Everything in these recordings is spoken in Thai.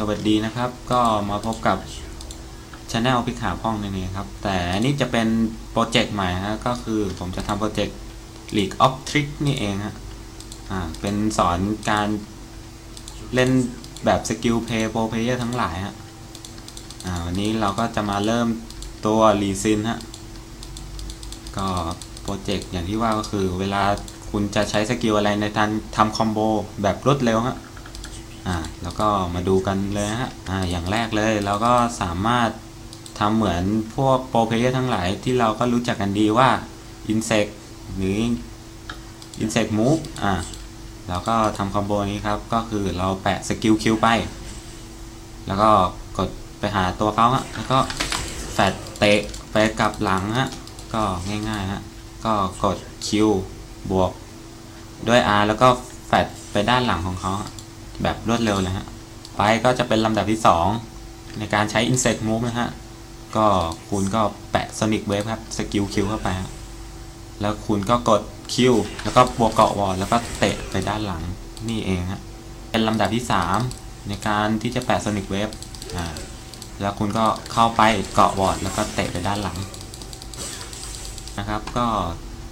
สวัสดีนะครับ ก็มาพบกับช anel พิกหาพ่องนั่นเองครับ แต่อันนี้จะเป็นโปรเจกต์ใหม่ฮะก็คือผมจะทำโปรเจกต์ League of Trick นี่เองฮะอ่าเป็นสอนการเล่นแบบสกิลเพย์โปรเพเยอร์ทั้งหลายฮะอ่าวันนี้เราก็จะมาเริ่มตัวรีซินฮะก็โปรเจกต์อย่างที่ว่าก็คือเวลาคุณจะใช้สกิลอะไรในการทำคอมโบแบบรวดเร็วฮะ อ่าแล้วก็มาดูกันเลยฮะอ่าอย่างแรกเลยเราก็สามารถทำเหมือนพวกโปรเพลเยอร์ทั้งหลายที่เราก็รู้จักกันดีว่า Insect หรือ Insect Move อ่าแล้วก็ทำคอมโบนี้ครับ ก็คือเราแปะสกิลคิวไป แล้วก็กดไปหาตัวเขาฮะแล้วก็แฟดเตะไปกลับหลังฮะก็ง่ายๆฮะก็กดคิวบวกด้วย R แล้วก็แฟดไปด้านหลังของเขาฮะ แบบรวดเร็วเลยฮะ ไปก็จะเป็นลำดับที่ 2 ในการใช้ Insect Move นะฮะ ก็คุณก็แปะ Sonic Wave ครับ สกิลคิวเข้าไปฮะ แล้วคุณก็กดคิวแล้วก็บวกเกาะวอลแล้วก็เตะไปด้านหลังนี่เองฮะ เป็นลำดับที่ 3 ในการที่จะแปะ Sonic Wave อ่า แล้วคุณก็เข้าไปเกาะวอร์ดแล้วก็เตะไปด้านหลังนะครับ ก็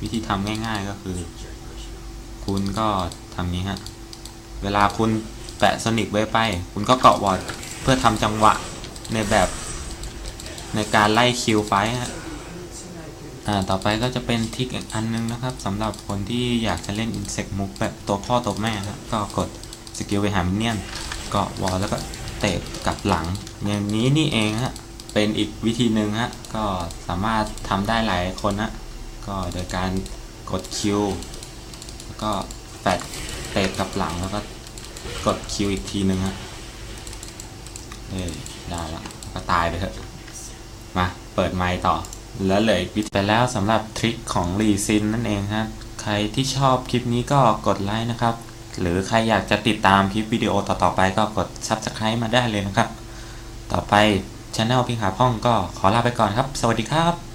วิธีทำง่ายๆก็คือ คุณก็ทำนี้ฮะ เวลาคุณแปะโซนิกไว้ไป คุณก็เกาะวอร์ดเพื่อทำจังหวะในแบบในการไล่คิวไฟฮะอ่าต่อไปก็จะเป็นทิกอันนึงนะครับสำหรับคนที่อยากจะเล่น Insect Move แบบตัวพ่อตัวแม่ฮะก็กดสกิลไปหามินเนี่ยนเกาะวอลแล้วก็เตะกลับหลัง อย่างนี้นี่เองฮะเป็นอีกวิธีหนึ่งฮะก็สามารถทำได้หลายคนฮะก็โดยการกดคิวแล้วก็แฟดเตะ กลับหลังแล้วก็กดคิวอีกทีหนึ่งฮะเอ้ยได้ละก็ตายไปเถอะ มาเปิดไมค์ต่อ แล้วเหลยวิธีไปแล้วสำหรับทริคของรีซินนั่นเองฮะใครที่ชอบคลิปนี้ก็กดไลค์นะครับ หรือใครอยากจะติดตามคลิปวิดีโอต่อๆไปก็กด Subscribe มาได้เลยนะครับ ต่อไปช anel พิงหาพ่องก็ขอลาไปก่อนครับ สวัสดีครับ